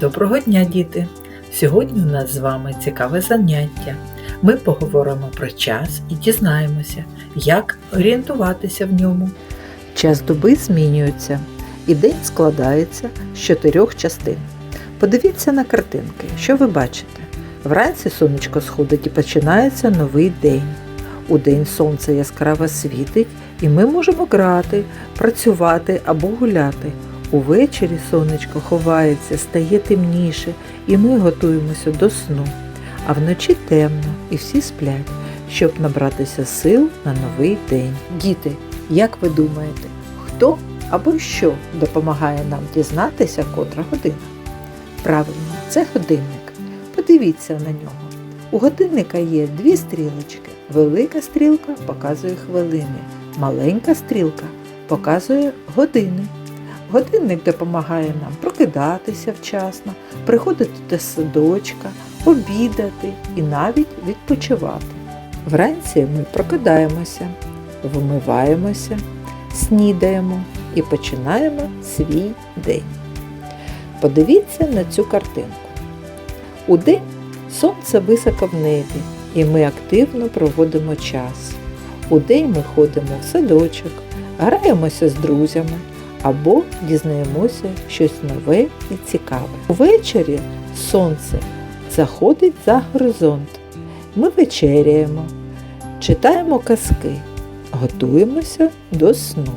Доброго дня, діти! Сьогодні у нас з вами цікаве заняття. Ми поговоримо про час і дізнаємося, як орієнтуватися в ньому. Час доби змінюється, і день складається з чотирьох частин. Подивіться на картинки, що ви бачите. Вранці сонечко сходить і починається новий день. У день сонце яскраво світить, і ми можемо грати, працювати або гуляти. Увечері сонечко ховається, стає темніше, і ми готуємося до сну. А вночі темно, і всі сплять, щоб набратися сил на новий день. Діти, як ви думаєте, хто або що допомагає нам дізнатися, котра година? Правильно, це годинник. Подивіться на нього. У годинника є дві стрілочки. Велика стрілка показує хвилини, маленька стрілка показує години. Годинник допомагає нам прокидатися вчасно, приходити до садочка, обідати і навіть відпочивати. Вранці ми прокидаємося, вмиваємося, снідаємо і починаємо свій день. Подивіться на цю картинку. Удень сонце високо в небі, і ми активно проводимо час. Удень ми ходимо в садочок, граємося з друзями або дізнаємося щось нове і цікаве. Увечері сонце заходить за горизонт. Ми вечеряємо, читаємо казки, готуємося до сну.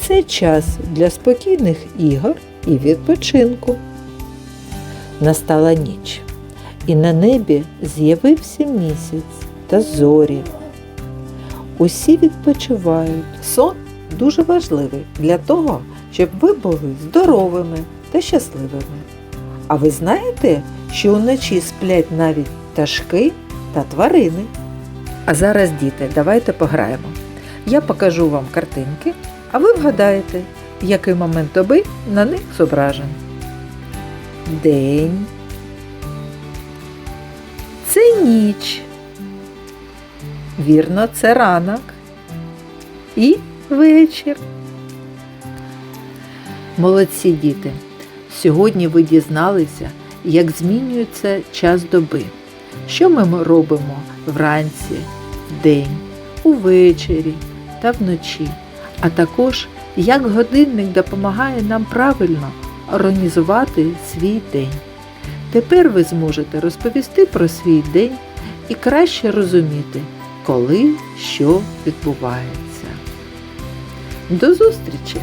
Це час для спокійних ігор і відпочинку. Настала ніч, і на небі з'явився місяць та зорі. Усі відпочивають. Сон дуже важливий для того, щоб ви були здоровими та щасливими. А ви знаєте, що вночі сплять навіть пташки та тварини? А зараз, діти, давайте пограємо. Я покажу вам картинки, а ви вгадаєте, який момент доби на них зображений. День. Це ніч. Вірно, це ранок. І вечір. Молодці діти! Сьогодні ви дізналися, як змінюється час доби. Що ми робимо вранці, вдень, увечері та вночі, а також як годинник допомагає нам правильно організувати свій день. Тепер ви зможете розповісти про свій день і краще розуміти, коли що відбувається. До зустрічі!